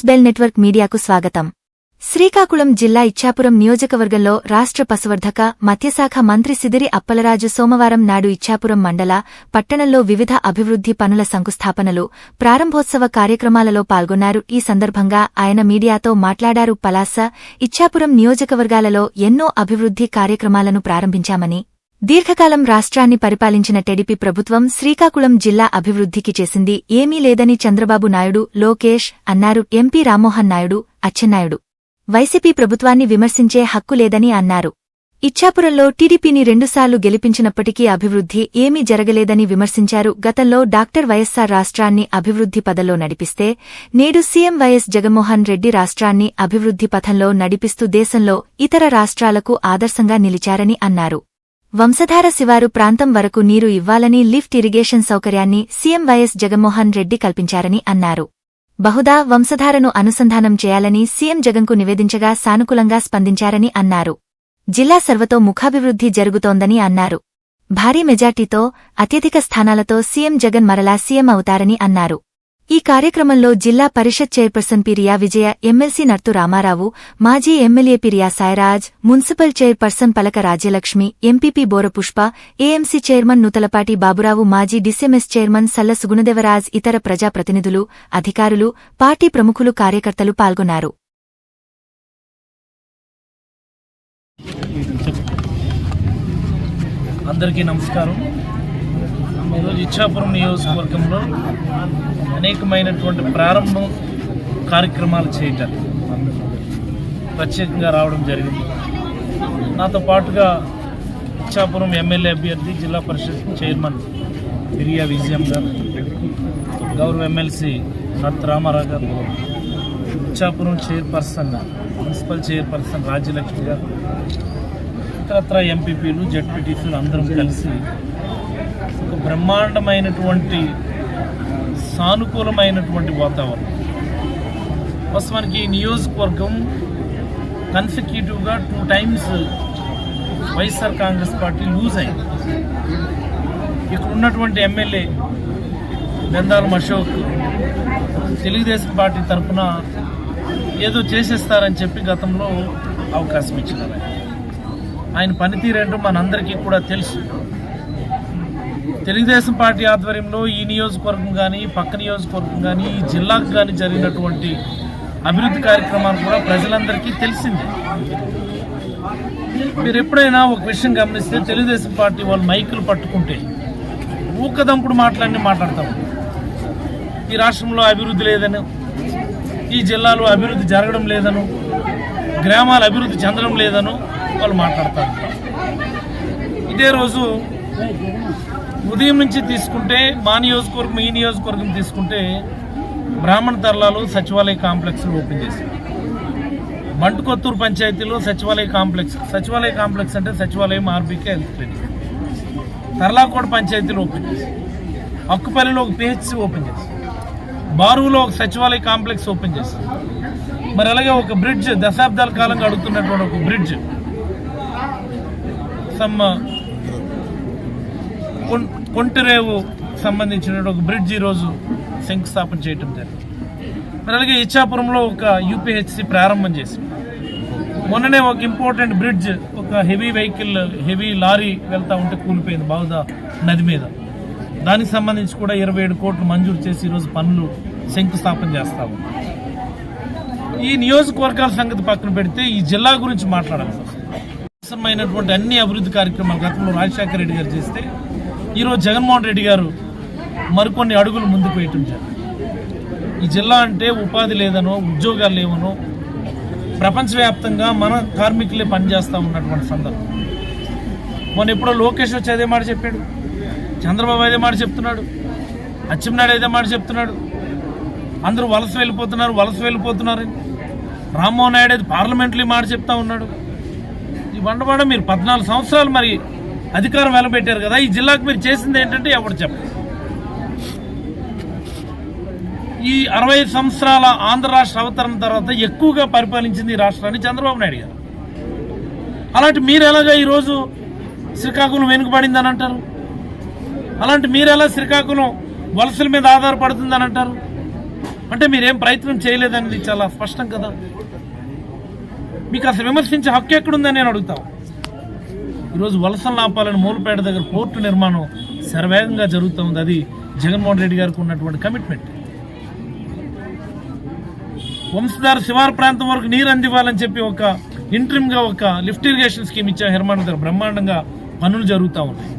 News bell network మీడియాకు స్వాగతం. శ్రీకాకుళం జిల్లా ఇచ్చాపురం నియోజకవర్గంలో రాష్ట్ర పశువర్ధక మత్స్యశాఖ మంత్రి సిదిరి అప్పలరాజు సోమవారం నాడు ఇచ్చాపురం మండల పట్టణంలో వివిధ అభివృద్ధి పనుల శంకుస్థాపనలు ప్రారంభోత్సవ కార్యక్రమాలలో పాల్గొన్నారు. ఈ సందర్భంగా ఆయన మీడియాతో మాట్లాడారు. పలాస ఇచ్చాపురం నియోజకవర్గాలలో ఎన్నో అభివృద్ధి కార్యక్రమాలను ప్రారంభించామని దీర్ఘకాలం రాష్ట్రాన్ని పరిపాలించిన టెడిపి ప్రభుత్వం శ్రీకాకుళం జిల్లా అభివృద్ధికి చేసింది ఏమీ లేదని చంద్రబాబు నాయుడు లోకేష్ అన్నారు ఎంపీ రామ్మోహన్ నాయుడు అచ్చెన్నాయుడు. వైసీపీ ప్రభుత్వాన్ని విమర్శించే హక్కు లేదని అన్నారు. ఇచ్చాపురంలో టీడీపీని రెండుసార్లు గెలిపించినప్పటికీ అభివృద్ధి ఏమీ జరగలేదని విమర్శించారు. గతంలో డాక్టర్ వైఎస్సార్ రాష్ట్రాన్ని అభివృద్ధి పదంలో నడిపిస్తే నేడు సీఎం వైఎస్ జగన్మోహన్ రెడ్డి రాష్ట్రాన్ని అభివృద్ధి పథంలో నడిపిస్తూ దేశంలో ఇతర రాష్ట్రాలకు ఆదర్శంగా నిలిచారని అన్నారు. వంశధార శివారు ప్రాంతం వరకు నీరు ఇవ్వాలని లిఫ్ట్ ఇరిగేషన్ సౌకర్యాన్ని CM Y S Jaganmohan Reddy కల్పించారని అన్నారు. బహుదా వంశధారను అనుసంధానం చేయాలని సీఎం జగన్కు నివేదించగా సానుకూలంగా స్పందించారని అన్నారు. జిల్లా సర్వతో ముఖాభివృద్ధి జరుగుతోందని అన్నారు. భారీ మెజార్టీతో అత్యధిక స్థానాలతో సీఎం జగన్ మరలా సీఎం అవుతారని అన్నారు. ఈ కార్యక్రమంలో జిల్లా పరిషత్ చైర్పర్సన్ పిరియా విజయ ఎమ్మెల్సీ నర్తు రామారావు మాజీ MLA Piriya Sairaj municipal chairperson Palaka Rajyalakshmi MPP Borapushpa AMC chairman Nuthalapati Baburao మాజీ డిస్ఎంఎస్ చైర్మన్ సల్ల సుగుణదేవరాజ్ ఇతర ప్రజాప్రతినిధులు అధికారులు పార్టీ ప్రముఖులు కార్యకర్తలు పాల్గొన్నారు. అందరికీ నమస్కారం. ఈరోజు ఇచ్చాపురం నియోజకవర్గంలో అనేకమైనటువంటి ప్రారంభం కార్యక్రమాలు చేయటం. ప్రత్యేకంగా రావడం జరిగింది. నాతో పాటుగా ఇచ్చాపురం ఎమ్మెల్యే అభ్యర్థి జిల్లా పరిషత్ చైర్మన్ పిరియా విజయం గారు గౌరవ ఎమ్మెల్సీ నత్ రామారావు గారు Ichchapuram chairperson municipal chairperson Rajyalakshmi గారు ఇతరత్ర ఎంపీపీలు జడ్పీటీసీలు అందరం కలిసి ఒక బ్రహ్మాండమైనటువంటి సానుకూలమైనటువంటి వాతావరణం. ఫస్ట్ మనకి నియోజకవర్గం కన్సిక్యూటివ్గా two times YSR Congress party lose అయింది. ఇక్కడ ఉన్నటువంటి ఎమ్మెల్యే బెందాలం అశోక్ తెలుగుదేశం పార్టీ తరఫున ఏదో చేసేస్తారని చెప్పి గతంలో అవకాశం ఇచ్చినారు. ఆయన. ఆయన పనితీరేంటో మనందరికీ కూడా తెలుసు. తెలుగుదేశం పార్టీ ఆధ్వర్యంలో ఈ నియోజకవర్గం కానీ పక్క నియోజకవర్గం కానీ ఈ జిల్లాకు కానీ జరిగినటువంటి అభివృద్ధి కార్యక్రమాలు కూడా ప్రజలందరికీ తెలిసింది. మీరు ఎప్పుడైనా ఒక విషయం గమనిస్తే తెలుగుదేశం పార్టీ వాళ్ళు మైకులు పట్టుకుంటే ఊకదంపుడు మాటలన్నీ మాట్లాడతాం. ఈ రాష్ట్రంలో అభివృద్ధి లేదని ఈ జిల్లాలో అభివృద్ధి జరగడం లేదను గ్రామాలు అభివృద్ధి చెందడం లేదను వాళ్ళు మాట్లాడతారు. ఇదే రోజు ఉదయం నుంచి తీసుకుంటే మా నియోజకవర్గం ఈ నియోజకవర్గం తీసుకుంటే బ్రాహ్మణ తర్లాలు సచివాలయ కాంప్లెక్స్ ఓపెన్ చేశారు. బంటుకొత్తూరు పంచాయతీలో సచివాలయ కాంప్లెక్స్ సచివాలయ కాంప్లెక్స్ అంటే సచివాలయం ఆర్బీకే హెల్త్ క్లినిక్. తర్లాకోట పంచాయతీలో ఓపెన్ చేశారు. అక్కుపల్లిలో ఒక పిహెచ్సి ఓపెన్ చేశారు. బారువులో ఒక సచివాలయ కాంప్లెక్స్ ఓపెన్ చేశారు. మరి అలాగే ఒక బ్రిడ్జ్ దశాబ్దాల కాలంగా అడుగుతున్నటువంటి ఒక బ్రిడ్జ్. సమ్ కొంటరేవు సంబంధించిన ఒక బ్రిడ్జ్ ఈరోజు శంకుస్థాపన చేయటం జరిగింది. మరి అలాగే ఇచ్చాపురంలో ఒక యూపీహెచ్సి ప్రారంభం చేసింది. మొన్ననే ఒక ఇంపార్టెంట్ బ్రిడ్జ్ ఒక హెవీ వెహికల్ హెవీ లారీ వెళ్తా ఉంటే కూలిపోయింది బావుదా నది మీద. దానికి సంబంధించి కూడా ఇరవై ఏడు కోట్లు మంజూరు చేసి ఈరోజు పనులు శంకుస్థాపన చేస్తా ఈ నియోజకవర్గాల సంగతి పక్కన పెడితే ఈ జిల్లా గురించి మాట్లాడాల్సి వస్తుంది అవసరమైనటువంటి అన్ని అభివృద్ధి కార్యక్రమాలు గతంలో రాజశేఖర రెడ్డి గారు చేస్తే ఈరోజు జగన్మోహన్ రెడ్డి గారు మరికొన్ని అడుగులు ముందుకు వేయటం ఈ జిల్లా అంటే ఉపాధి లేదనో ఉద్యోగాలు లేవనో ప్రపంచవ్యాప్తంగా మన కార్మికులే పనిచేస్తూ ఉన్నటువంటి సందర్భం. మొన్న ఎప్పుడో లోకేష్ వచ్చి అదే మాట చెప్పాడు. చంద్రబాబు అదే మాట చెప్తున్నాడు. అచ్చెన్నాయుడు అదే మాట చెప్తున్నాడు. అందరూ వలస వెళ్ళిపోతున్నారు వలస వెళ్ళిపోతున్నారని రామ్మోహన్ నాయుడు అది పార్లమెంట్లో మాట చెప్తా ఉన్నాడు. ఈ బండబాడ మీరు పద్నాలుగు సంవత్సరాలు మరి అధికారం వెలబెట్టారు కదా ఈ జిల్లాకు మీరు చేసింది ఏంటంటే ఎవరు చెప్పరు. ఈ అరవై సంవత్సరాల ఆంధ్ర రాష్ట్ర అవతరణ తర్వాత ఎక్కువగా పరిపాలించింది ఈ రాష్ట్రాన్ని చంద్రబాబు నాయుడు గారు. అలాంటి మీరు ఎలాగా ఈరోజు శ్రీకాకుళం వెనుకబడిందని అంటారు? అలాంటి మీరు ఎలా శ్రీకాకుళం వలసల మీద ఆధారపడుతుందని అంటారు? అంటే మీరేం ప్రయత్నం చేయలేదనేది చాలా స్పష్టం కదా. మీకు అసలు విమర్శించే హక్కు ఎక్కడుందని నేను అడుగుతాను ఈరోజు వలసలు ఆపాలని మూలపేట దగ్గర పోర్టు నిర్మాణం శరవేగంగా జరుగుతుంది అది జగన్మోహన్ రెడ్డి గారికి ఉన్నటువంటి కమిట్మెంట్ వంశధార శివారు ప్రాంతం వరకు నీరు అందివ్వాలని చెప్పి ఒక ఇంట్రిమ్గా ఒక లిఫ్ట్ ఇరిగేషన్ స్కీమ్ ఇచ్చే హెర్మాన్ దగ్గర బ్రహ్మాండంగా పనులు జరుగుతూ ఉన్నాయి.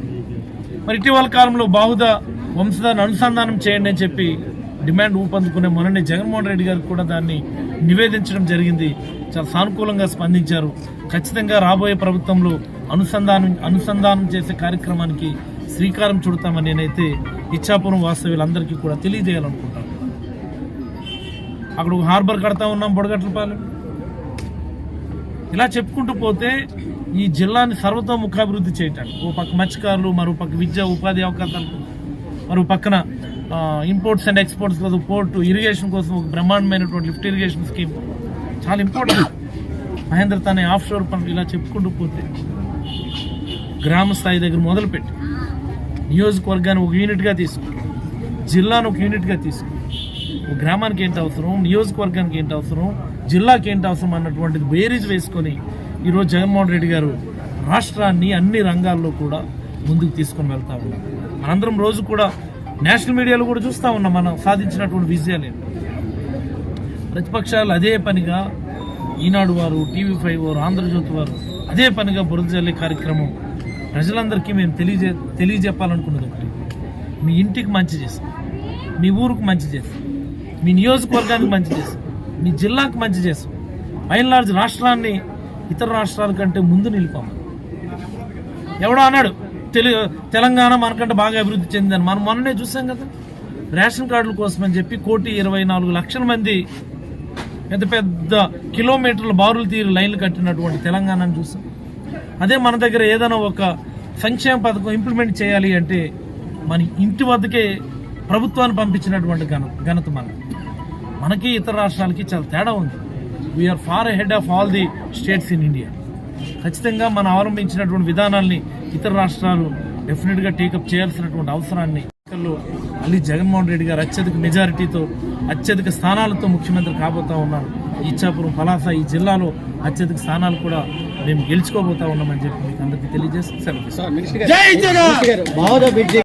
మరి ఇటీవల కాలంలో బాహుద వంశధారను అనుసంధానం చేయండి అని చెప్పి డిమాండ్ ఊపందుకునే మొన్ననే జగన్మోహన్ రెడ్డి గారికి కూడా దాన్ని నివేదించడం జరిగింది. చాలా సానుకూలంగా స్పందించారు. ఖచ్చితంగా రాబోయే ప్రభుత్వంలో అనుసంధానం అనుసంధానం చేసే కార్యక్రమానికి శ్రీకారం చుడతామని నేనైతే ఇచ్చాపురం వాస్తవ్యులందరికీ కూడా తెలియజేయాలనుకుంటాను. అక్కడ ఒక హార్బర్ కడతా ఉన్నాం బొడగట్లపాలెం. ఇలా చెప్పుకుంటూ పోతే ఈ జిల్లాని సర్వతోముఖాభివృద్ధి చేయటానికి ఓ పక్క మత్స్యకారులు మరో పక్క విద్య ఉపాధి అవకాశాలు మరో పక్కన ఇంపోర్ట్స్ అండ్ ఎక్స్పోర్ట్స్ కోసం పోర్టు ఇరిగేషన్ కోసం ఒక బ్రహ్మాండమైనటువంటి లిఫ్ట్ ఇరిగేషన్ స్కీమ్. చాలా ఇంపార్టెంట్. మహేంద్ర తానే ఆఫ్ షోర్ పనులు ఇలా చెప్పుకుంటూ పోతే గ్రామ స్థాయి దగ్గర మొదలుపెట్టి నియోజకవర్గాన్ని ఒక యూనిట్గా తీసుకో. జిల్లాను ఒక యూనిట్గా తీసుకో. ఒక గ్రామానికి ఏంటి అవసరం? నియోజకవర్గానికి ఏంటి అవసరం? జిల్లాకి ఏంటి అవసరం అన్నటువంటిది బేరీజ్ వేసుకొని ఈరోజు జగన్మోహన్ రెడ్డి గారు రాష్ట్రాన్ని అన్ని రంగాల్లో కూడా ముందుకు తీసుకొని వెళ్తా ఉన్నాం మనందరం రోజు కూడా నేషనల్ మీడియాలో కూడా చూస్తూ ఉన్నాం. మనం సాధించినటువంటి విజయాలు ప్రతిపక్షాలు అదే పనిగా ఈనాడు వారు టీవీ ఫైవ్ వారు ఆంధ్రజ్యోతి వారు అదే పనిగా బురద జల్లే కార్యక్రమం ప్రజలందరికీ మేము తెలియజే తెలియజెప్పాలనుకున్నది ఒకటి. మీ ఇంటికి మంచి చేస్తాం. మీ ఊరుకు మంచి చేస్తాం. మీ నియోజకవర్గానికి మంచి చేస్తాం. మీ జిల్లాకు మంచి చేస్తాం. బై లార్జ్ రాష్ట్రాన్ని ఇతర రాష్ట్రాల కంటే ముందు నిలిపాము ఎవడో అన్నాడు తెలు తెలంగాణ మనకంటే బాగా అభివృద్ధి చెందిందని. మనం మొన్ననే చూసాం కదా. రేషన్ కార్డుల కోసం అని చెప్పి కోటి ఇరవై నాలుగు లక్షల మంది పెద్ద పెద్ద కిలోమీటర్ల బారులు తీరు లైన్లు కట్టినటువంటి తెలంగాణను చూసాం అదే మన దగ్గర ఏదైనా ఒక సంక్షేమ పథకం ఇంప్లిమెంట్ చేయాలి అంటే మన ఇంటి వద్దకే ప్రభుత్వాన్ని పంపించినటువంటి ఘన ఘనత మనకి మనకి ఇతర రాష్ట్రాలకి చాలా తేడా ఉంది. We are far head of all the states in India ఖచ్చితంగా మనం అవలంబించినటువంటి విధానాల్ని ఇతర రాష్ట్రాలు డెఫినెట్గా టేకప్ చేయాల్సినటువంటి అవసరాన్ని మళ్ళీ జగన్మోహన్ రెడ్డి గారు అత్యధిక మెజారిటీతో అత్యధిక స్థానాలతో ముఖ్యమంత్రి కాబోతా ఉన్నారు. ఇచ్చాపురం పలాస ఈ జిల్లాలో అత్యధిక స్థానాలు కూడా మేము గెలుచుకోబోతా ఉన్నామని చెప్పి మీకు అందరికీ తెలియజేసి